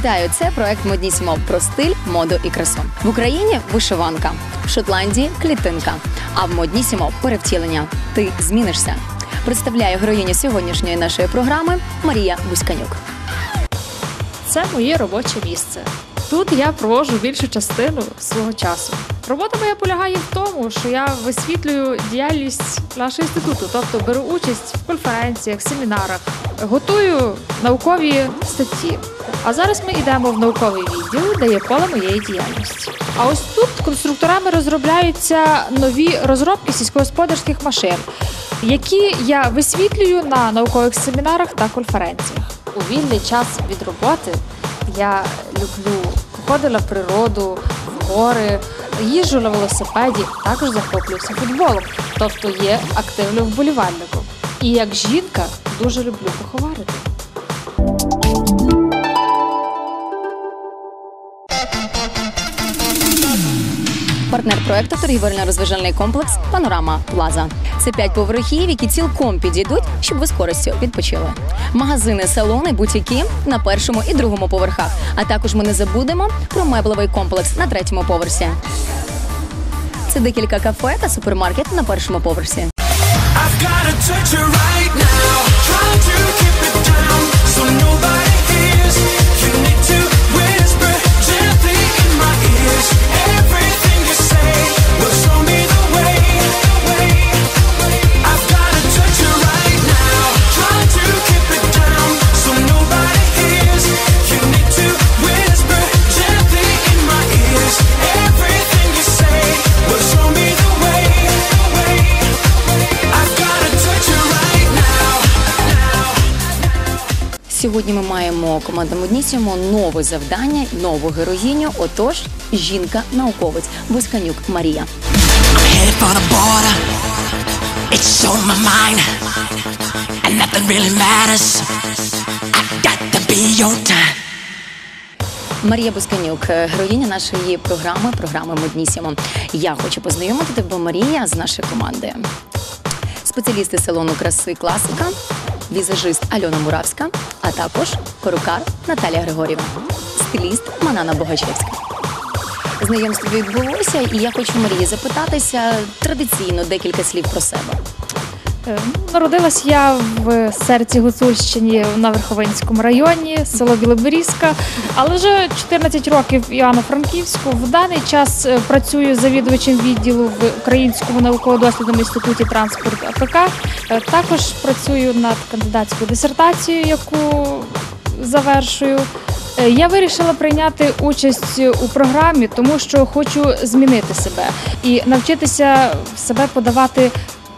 Вітаю! Це проект Моднісімо про стиль, моду і красу. В Україні вишиванка, в Шотландії клітинка. А в Моднісімо перевтілення. Ти змінишся. Представляю героїню сьогоднішньої нашої програми Марія Буськанюк. Це моє робоче місце. Тут я провожу більшу частину свого часу. Робота моя полягає в тому, що я висвітлюю діяльність нашого інституту, тобто беру участь в конференціях, семінарах, готую наукові статті. А зараз ми йдемо в науковий відділ, де є поле моєї діяльності. А ось тут конструкторами розробляються нові розробки сільськогосподарських машин, які я висвітлюю на наукових семінарах та конференціях. У вільний час від роботи я люблю ходила природу, гори, їжджу на велосипеді, також захоплююся футболом, тобто є активним вболівальником. І як жінка дуже люблю поховарити. Партнер проекту торгівельно-розважальний комплекс Панорама Плаза. Це п'ять поверхів, які цілком підійдуть, щоб ви з користю відпочили. Магазини, салони, бутіки на першому і другому поверхах. А також ми не забудемо про меблевий комплекс на третьому поверсі. Це декілька кафе та супермаркет на першому поверсі. Сьогодні ми маємо команда Моднісімо нове завдання, нову героїню. Отож, жінка-науковець Бусканюк Марія. It's on my mind, and nothing really matters. I got to be your time. Марія Бусканюк, е, героїня нашої програми, програми Моднісімо. Я хочу познайомити тебе, Марія, з нашої команди. Спеціалісти салону краси класика, візажист Альона Муравська, а також перукар Наталія Григорівна, стиліст Манана Богачевська. Знайомство відбулося, і я хочу Марії запитатися традиційно декілька слів про себе. Е, Народилась я в серці Гуцульщині на Верховинському районі, село Білоберізька, але вже 14 років в Івано-Франківську. В даний час е, працюю завідувачем відділу в Українському науково-дослідному інституті транспорт АПК. Е, Також працюю над кандидатською дисертацією, яку завершую. Я вирішила прийняти участь у програмі, тому що хочу змінити себе і навчитися себе подавати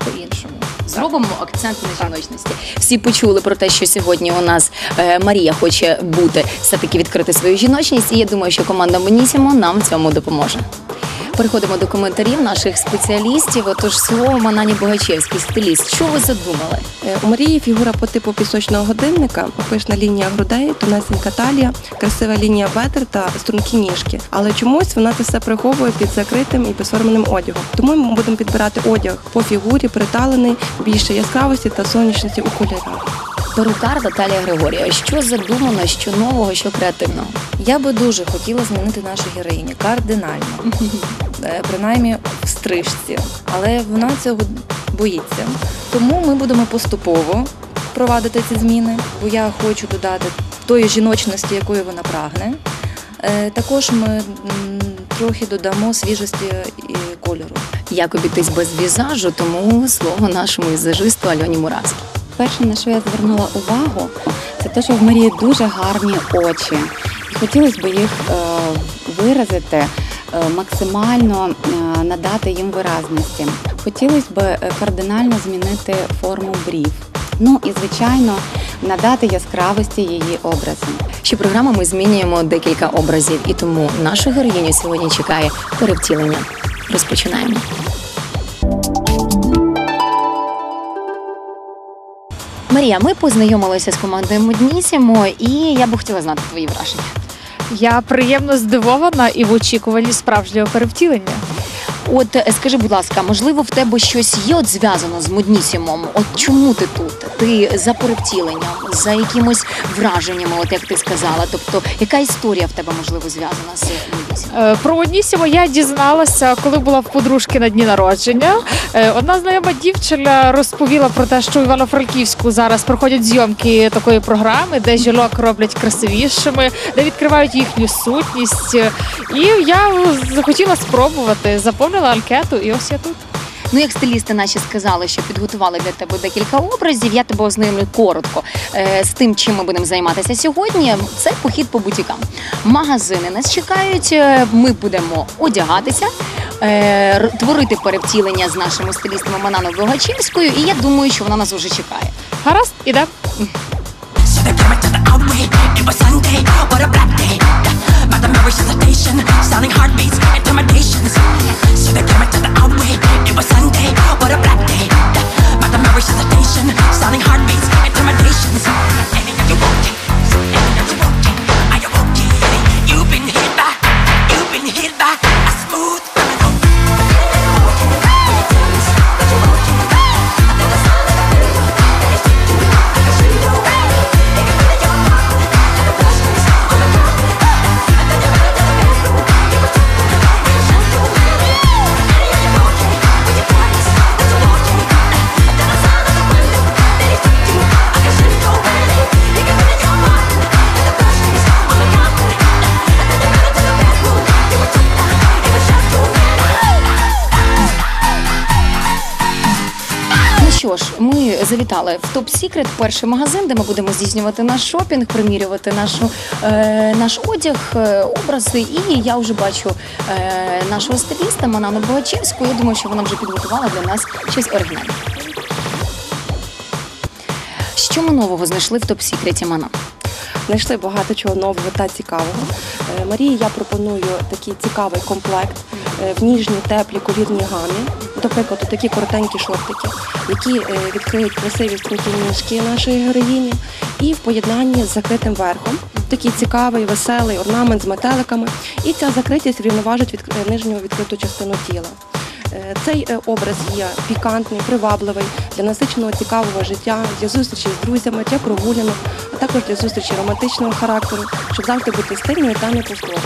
по-іншому. Зробимо акцент на жіночності. Всі почули про те, що сьогодні у нас е, Марія хоче бути все-таки відкрити свою жіночність, і я думаю, що команда Бонісімо нам в цьому допоможе. Переходимо до коментарів наших спеціалістів. Отож, слово Манані Богачевський, стиліст. Що ви задумали? Е, У Марії фігура по типу пісочного годинника, пишна лінія грудей, тонесенька талія, красива лінія бедер та стрункі ніжки. Але чомусь вона це все приховує під закритим і безформеним одягом. Тому ми будемо підбирати одяг по фігурі, приталений, більше яскравості та сонячності у кольорах. Перукар Наталія Григорія. Що задумано, що нового, що креативного? Я би дуже хотіла змінити нашу героїню кардинально, Е, принаймні в стрижці, але вона цього боїться. Тому ми будемо поступово провадити ці зміни, бо я хочу додати тої жіночності, якої вона прагне. Е, Також ми трохи додамо свіжості і кольору. Як обійтись без візажу, тому слово нашому візажисту Альоні Муравській. Перше, на що я звернула увагу, це те, що в Марії дуже гарні очі. І хотілося б їх е, виразити, е, максимально е, надати їм виразності. Хотілося б е, кардинально змінити форму брів. Ну і звичайно надати яскравості її образу. Що програми ми змінюємо декілька образів, і тому нашу героїню сьогодні чекає перевтілення. Розпочинаємо. Марія, ми познайомилися з командою Моднісімо, і я би хотіла знати твої враження. Я приємно здивована і в очікуванні справжнього перевтілення. От е, скажи, будь ласка, можливо, в тебе щось є от зв'язано з Моднісімом? От чому ти тут? ти за перевтіленням, за якимось враженнями, от як ти сказала. Тобто, яка історія в тебе можливо зв'язана з медісом? Е, Про Однісімо я дізналася, коли була в подружки на дні народження. Е, Одна знайома дівчина розповіла про те, що в Івано-Франківську зараз проходять зйомки такої програми, де жінок роблять красивішими, де відкривають їхню сутність. І я захотіла спробувати, заповнила анкету, і ось я тут. Ну, як стилісти наші сказали, що підготували для тебе декілька образів, я тебе ознайомлю коротко е, з тим, чим ми будемо займатися сьогодні. Це похід по бутікам. Магазини нас чекають. е, Ми будемо одягатися, е, творити перевтілення з нашими стилістами Мананою Богачівською. І я думаю, що вона нас вже чекає. Гаразд, was Sunday, what a black day. Mother Mary's hesitation, sounding heartbeats, intimidations. So they came the outway. It was Sunday, what a black day. Mother Mary's hesitation, sounding heartbeats, intimidations. Any of you want ми в Топ Сікрет, перший магазин, де ми будемо здійснювати наш шопінг, примірювати нашу, е, наш одяг, е, образи. І я вже бачу е, нашого стиліста Манану Богачевську. Я думаю, що вона вже підготувала для нас щось оригінальне. Що ми нового знайшли в Топ Сікреті Мана? Знайшли багато чого нового та цікавого. Е, Марії я пропоную такий цікавий комплект е, в ніжній теплій колірній гамі. Наприклад, такі коротенькі шортики, які е, відкриють красиві стрункі ніжки нашої героїні, і в поєднанні з закритим верхом. Такий цікавий, веселий орнамент з метеликами. І ця закритість рівноважить від е, нижню відкриту частину тіла. Е, Цей образ є пікантний, привабливий для насиченого цікавого життя, для зустрічі з друзями, для прогулянок, а також для зустрічі романтичного характеру, щоб завжди бути стильною та неповторною.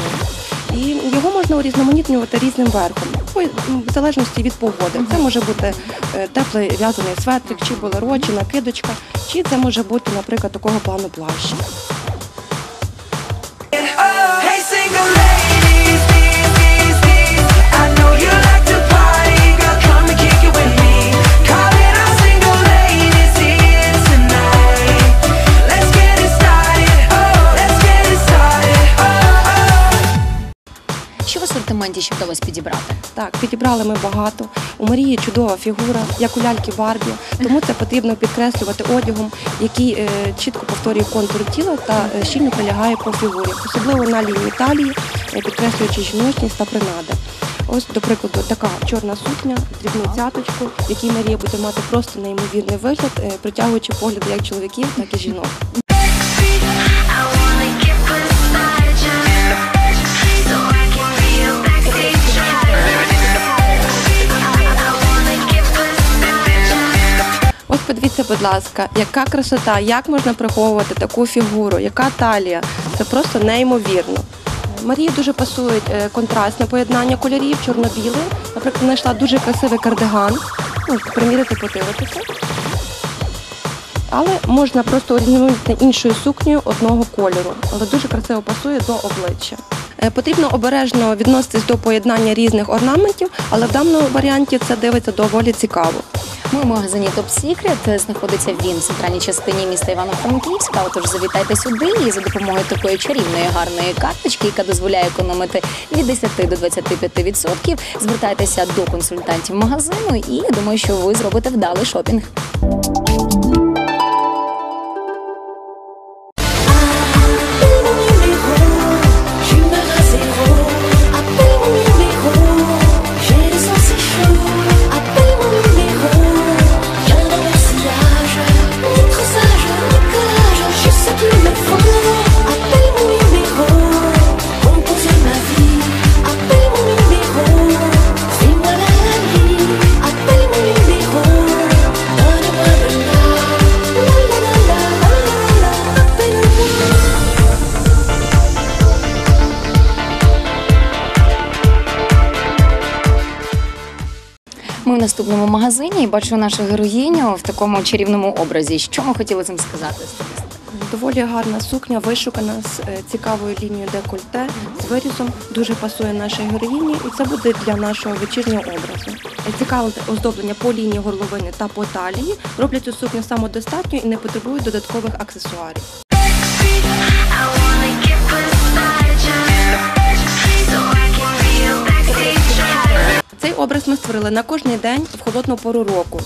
І його можна урізноманітнювати різним верхом, в залежності від погоди. Це може бути е, теплий в'язаний светрик, чи болеро, чи накидочка, чи це може бути, наприклад, такого плану плащ. Hey, single ladies, these, these, these. I know you like to party, girl. Come and kick it with me. Calling all single ladies here tonight. Let's get it started. Oh, let's get it started. Oh, oh. Що в асортименті ще вдалося підібрати? Так, підібрали ми багато. У Марії чудова фігура, як у ляльки Барбі, тому це потрібно підкреслювати одягом, який е, чітко повторює контур тіла та е, щільно прилягає по фігурі, особливо на лінії талії, е, підкреслюючи жіночність та принади. Ось, до прикладу, така чорна сукня, дрібну цяточку, в якій Марія буде мати просто неймовірний вигляд, е, притягуючи погляди як чоловіків, так і жінок. Подивіться, будь ласка, яка красота, як можна приховувати таку фігуру, яка талія. Це просто неймовірно. Марії дуже пасують е, контрастне поєднання кольорів, чорно-біле. Наприклад, знайшла дуже красивий кардиган. Ну, примірити, подивитися. Але можна просто орізнувати іншою сукнею одного кольору, але дуже красиво пасує до обличчя. Е, Потрібно обережно відноситись до поєднання різних орнаментів, але в даному варіанті це дивиться доволі цікаво. Ми в магазині Top Secret. Знаходиться він в центральній частині міста Івано-Франківська. Отож завітайте сюди і за допомогою такої чарівної гарної карточки, яка дозволяє економити від 10 до 25%, звертайтеся до консультантів магазину і я думаю, що ви зробите вдалий шопінг. Наступному магазині і бачу нашу героїню в такому чарівному образі. Що ми хотіли цим сказати? Доволі гарна сукня, вишукана з е, цікавою лінією декольте, з вирізом, дуже пасує нашій героїні, і це буде для нашого вечірнього образу. Е, Цікаве оздоблення по лінії горловини та по талії роблять цю сукню самодостатньою і не потребують додаткових аксесуарів. I wanna образ ми створили на кожний день в холодну пору року.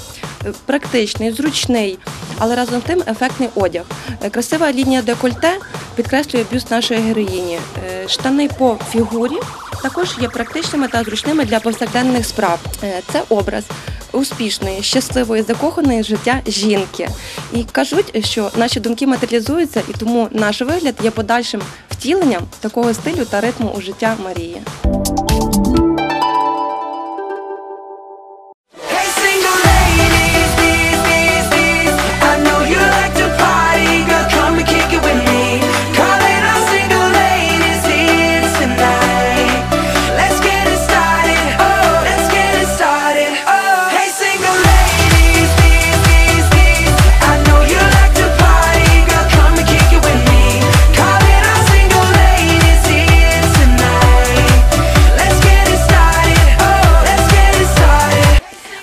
Е, Практичний, зручний, але разом з тим ефектний одяг. Е, Красива лінія декольте підкреслює бюст нашої героїні. Е, Штани по фігурі також є практичними та зручними для повсякденних справ. Це образ успішної, щасливої, закоханої життя жінки. І кажуть, що наші думки матеріалізуються, і тому наш вигляд є подальшим втіленням такого стилю та ритму у життя Марії.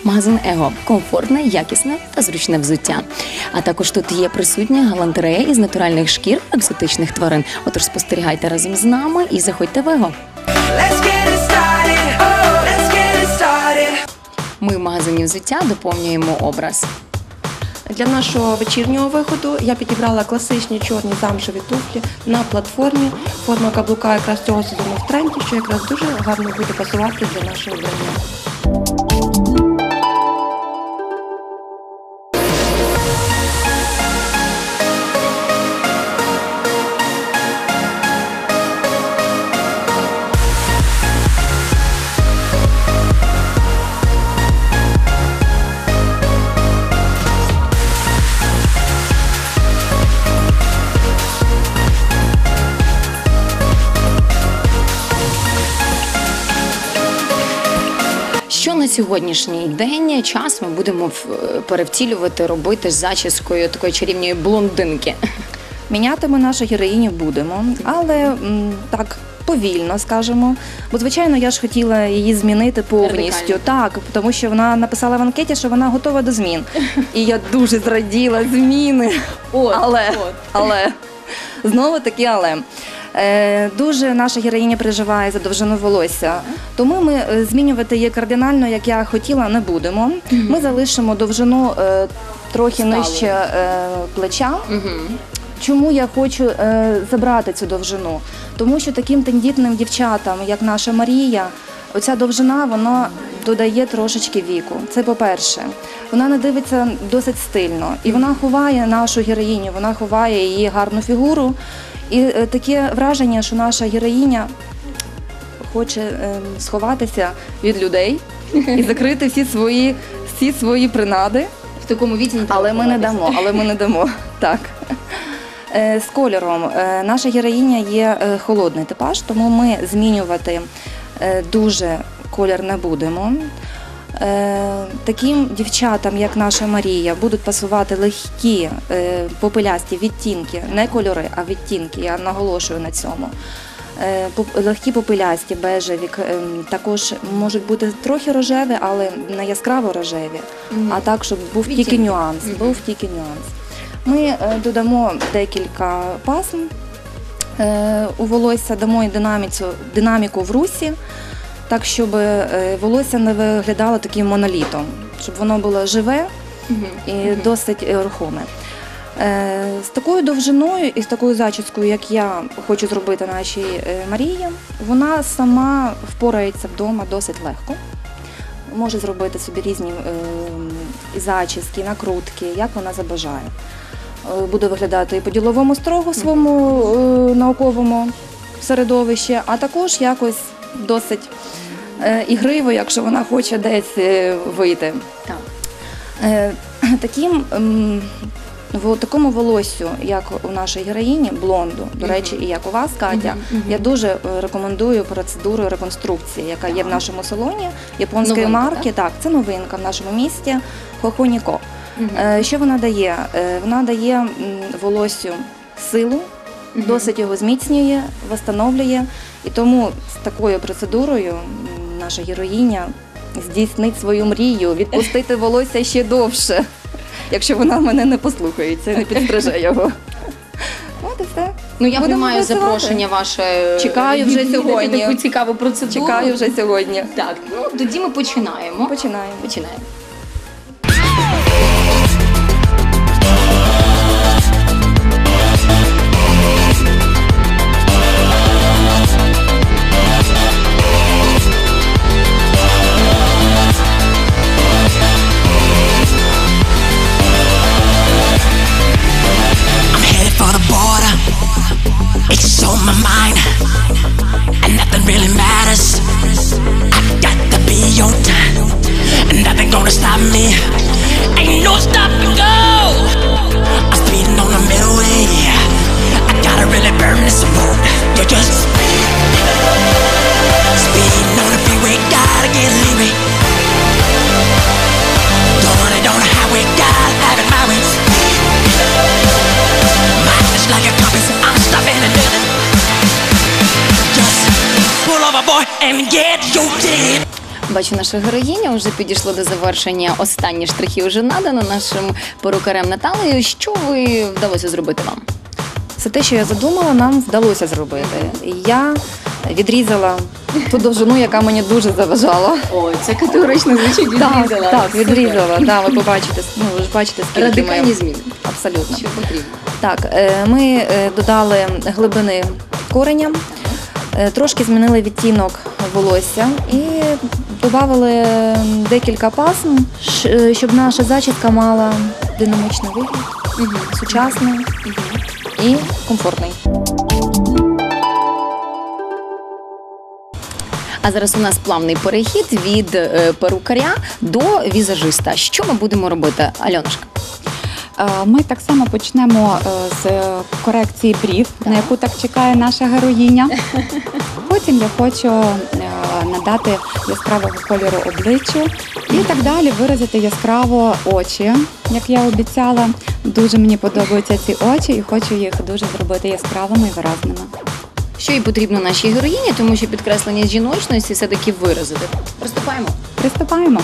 Магазин Его комфортне, якісне та зручне взуття. А також тут є присутня галантерея із натуральних шкір екзотичних тварин. Отож спостерігайте разом з нами і заходьте в Его. Ми в магазині взуття доповнюємо образ. Для нашого вечірнього виходу я підібрала класичні чорні замшеві туфлі на платформі. Форма каблука якраз цього сезону в тренді, що якраз дуже гарно буде пасувати для нашого вбрання. Сьогоднішній день час ми будемо в- перевтілювати, робити з зачіскою такої чарівної блондинки. Міняти ми нашу героїню будемо, але м, так повільно скажемо. Бо, звичайно, я ж хотіла її змінити повністю. Радикально. Так, тому що вона написала в анкеті, що вона готова до змін. І я дуже зраділа зміни. але, але знову таки, але. Е, Дуже наша героїня переживає за довжину волосся, тому ми е, змінювати її кардинально, як я хотіла, не будемо. Ми залишимо довжину е, трохи нижче плеча. Чому я хочу забрати цю довжину? Тому що таким тендітним дівчатам, як наша Марія, оця довжина вона додає трошечки віку. Це по-перше. Вона не дивиться досить стильно, і вона ховає нашу героїню, вона ховає її гарну фігуру. І е, таке враження, що наша героїня хоче е, сховатися від людей і закрити всі свої, всі свої принади. В такому віці не Але ми не дамо, але ми не дамо. Так. Е, З кольором. Наша героїня є холодний типаж, тому ми змінювати дуже колір не будемо. Е, Таким дівчатам, як наша Марія, будуть пасувати легкі е, попелясті відтінки, не кольори, а відтінки. Я наголошую на цьому. Е, Легкі попелясті, бежеві, ем, також можуть бути трохи рожеві, але не яскраво рожеві, а так, щоб був тільки нюанс. Був тільки нюанс. Ми додамо декілька пасм у волосся, дамо динаміку в русі, так, щоб е, волосся не виглядало таким монолітом, щоб воно було живе і досить е, рухоме. Е, З такою довжиною і з такою зачіскою, як я хочу зробити нашій Марії, вона сама впорається вдома досить легко. Може зробити собі різні зачіски, накрутки, як вона забажає. Буде виглядати і по діловому строгу своєму науковому середовищі, а також якось досить е, ігриво, якщо вона хоче десь е, вийти. Так. Е, Таким В такому волоссю, як у нашої героїні, блонду, до речі, і як у вас, Катя, я дуже рекомендую процедуру реконструкції, яка є в нашому салоні японської Новинка, марки. Так, це новинка в нашому місті Хохоніко. Е, Що вона дає? Вона дає волоссю силу, досить його зміцнює, встановлює. І тому з такою процедурою наша героїня здійснить свою мрію, відпустити волосся ще довше, якщо вона мене не послухається не підстриже його. От і все. Ну я Будемо приймаю працювати. запрошення ваше. Чекаю вже відвідати сьогодні. Таку цікаву процедуру. Чекаю вже сьогодні. Так, ну тоді ми починаємо. Починаємо. Починаємо. And get your ticket. Бачу, наша героїня вже підійшла до завершення. Останні штрихи вже надано нашим перукарем Наталею. Що ви вдалося зробити вам? Все те, що я задумала, нам вдалося зробити. Я відрізала ту довжину, яка мені дуже заважала. Ой, це категорично звучить Так, так, відрізала. Да, ви побачите, ну ви ж бачите, скільки Радикальні ми... зміни. Абсолютно. Що потрібно? Так, е, ми е, додали глибини кореня, е, трошки змінили відтінок волосся і додали декілька пасм, е, щоб наша зачіска мала динамічний вигляд, сучасний і комфортний. А зараз у нас плавний перехід від е, перукаря до візажиста. Що ми будемо робити, Альонушка? Е, Ми так само почнемо е, з корекції брів, на яку так чекає наша героїня. Потім я хочу е, надати яскравого кольору обличчю і так далі виразити яскраво очі, як я обіцяла. Дуже мені подобаються ці очі і хочу їх дуже зробити яскравими і виразними. Що їй потрібно нашій героїні, тому що підкреслення жіночності все-таки виразити. Приступаємо. Приступаємо.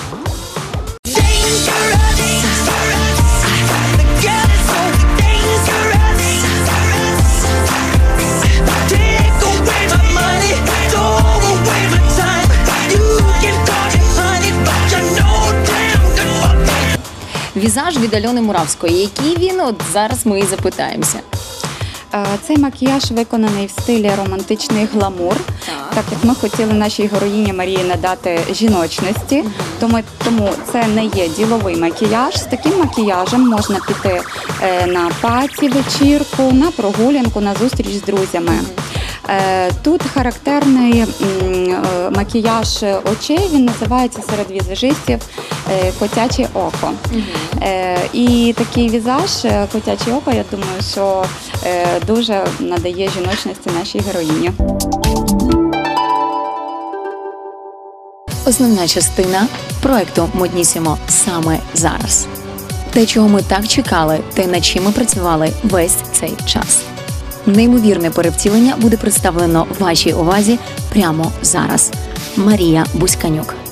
Візаж від Альони Муравської. Який він? От зараз ми і запитаємося. Е, Цей макіяж виконаний в стилі романтичний гламур, так, як ми хотіли нашій героїні Марії надати жіночності. Тому, тому це не є діловий макіяж. З таким макіяжем можна піти е, на паті вечірку, на прогулянку, на зустріч з друзями. Е, Тут характерний е, макіяж очей, він називається серед візажистів е, котяче око. Е, І такий візаж, е, котяче око, я думаю, що е, дуже надає жіночності нашій героїні. Основна частина проекту Моднісімо саме зараз. Те, чого ми так чекали, те, над чим ми працювали весь цей час. Неймовірне перевтілення буде представлено вашій увазі прямо зараз. Марія Бузьканюк.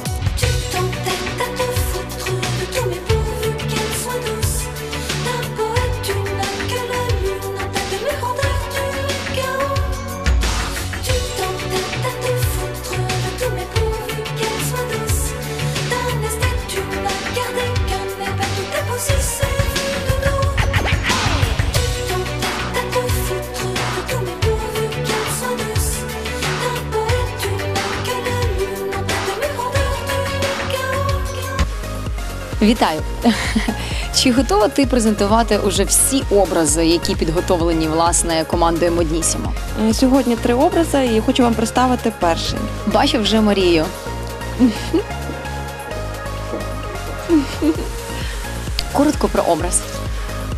Вітаю! Чи готова ти презентувати уже всі образи, які підготовлені власне командою Моднісімо? Е, Сьогодні три образи і хочу вам представити перший. Бачу вже Марію. Коротко про образ.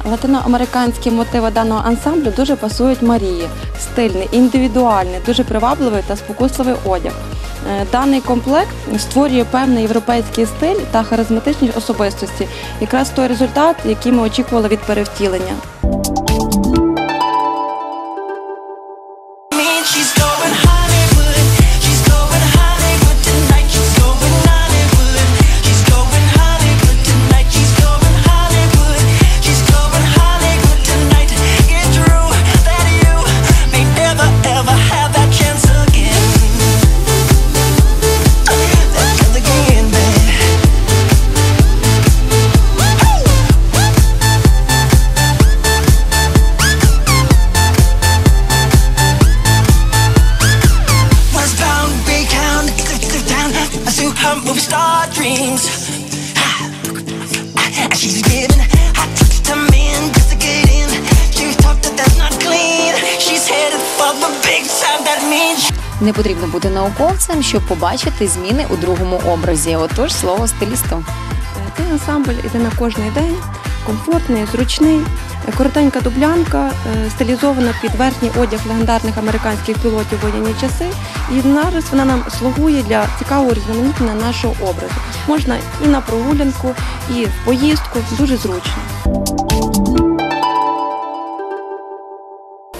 Латиноамериканські мотиви даного ансамблю дуже пасують Марії. Стильний, індивідуальний, дуже привабливий та спокусливий одяг. Е, Даний комплект створює певний європейський стиль та харизматичні особистості. Якраз той результат, який ми очікували від перевтілення. Науковцем, щоб побачити зміни у другому образі. Отож, слово стилісту. Цей ансамбль іде на кожний день, комфортний, зручний. Коротенька дублянка, е, стилізована під верхній одяг легендарних американських пілотів воєнні часи. І зараз вона нам слугує для цікавого різноманіття нашого образу. Можна і на прогулянку, і в поїздку. Дуже зручно.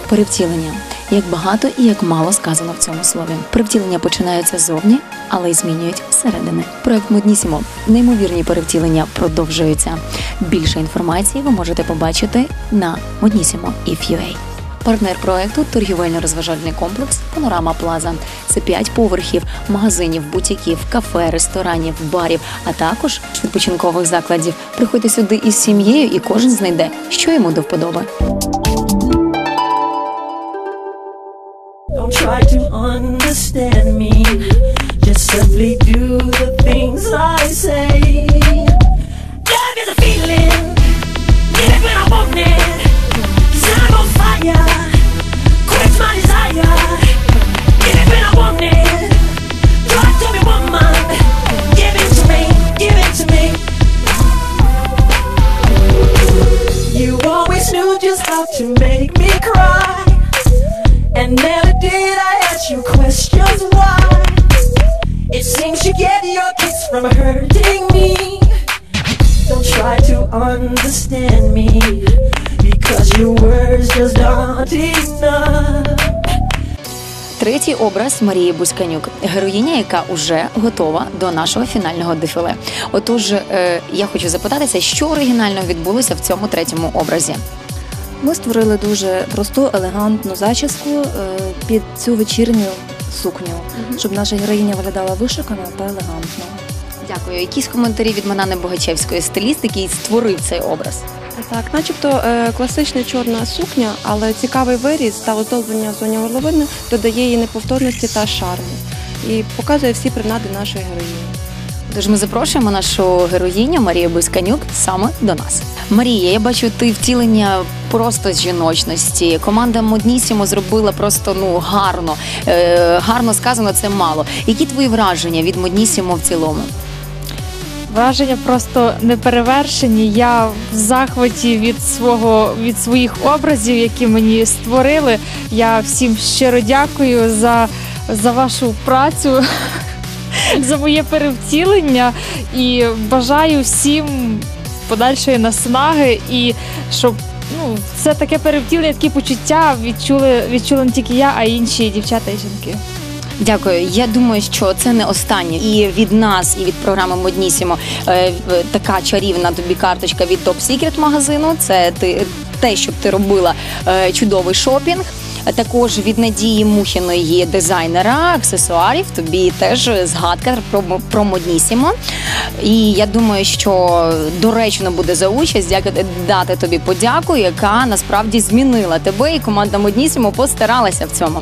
Перевтілення. Як багато і як мало сказано в цьому слові. Перевтілення починаються ззовні, але й змінюють зсередини. Проект Моднісімо. Неймовірні перевтілення продовжуються. Більше інформації ви можете побачити на Моднісімо If.ua. Партнер проекту торгівельно-розважальний комплекс Панорама Плаза. Це п'ять поверхів магазинів, бутіків, кафе, ресторанів, барів, а також відпочинкових закладів. Приходьте сюди із сім'єю, і кожен знайде, що йому до вподоби. Understand me. Just simply do Третій образ Марії Бузьканюк, героїня, яка уже готова до нашого фінального дефіле. Отож, е, я хочу запитатися, що оригінально відбулося в цьому третьому образі. Ми створили дуже просту, елегантну зачіску е, під цю вечірню сукню, щоб наша героїня виглядала вишукано та елегантно. Дякую. Якісь коментарі від Манани Богачевської стиліст, який створив цей образ. Так, начебто е, класична чорна сукня, але цікавий виріз та оздоблення зоні горловини додає їй неповторності та шарму і показує всі принади нашої героїні. Тож ми запрошуємо нашу героїню Марію Бузьканюк саме до нас. Марія, я бачу, ти втілення просто жіночності. Команда Моднісімо зробила просто ну гарно. Е, гарно сказано, це мало. Які твої враження від Моднісімо в цілому? Враження просто неперевершені. Я в захваті від свого від своїх образів, які мені створили. Я всім щиро дякую за, за вашу працю, за моє перевтілення і бажаю всім подальшої наснаги і щоб. Ну, це таке перевтілення, такі почуття відчули, відчули не тільки я, а й інші дівчата і жінки. Дякую. Я думаю, що це не останнє. І від нас, і від програми Моднісімо е, така чарівна тобі карточка від Top Secret магазину. Це ти те, щоб ти робила е, чудовий шопінг. Також від Надії Мухіної дизайнера аксесуарів. Тобі теж згадка про, про Моднісімо. І я думаю, що доречно буде за участь дати тобі подяку, яка насправді змінила тебе, і команда Моднісімо постаралася в цьому.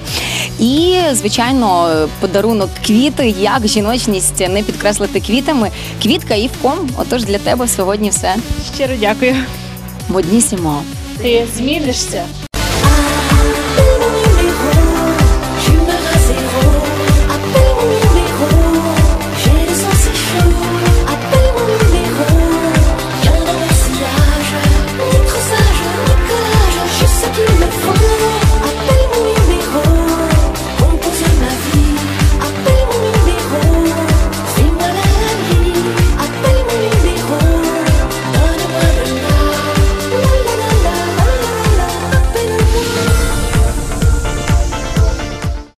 І, звичайно, подарунок квіти, як жіночність не підкреслити квітами. Квітка і вком. Отож для тебе сьогодні все. Щиро дякую. Моднісімо. Ти змінишся.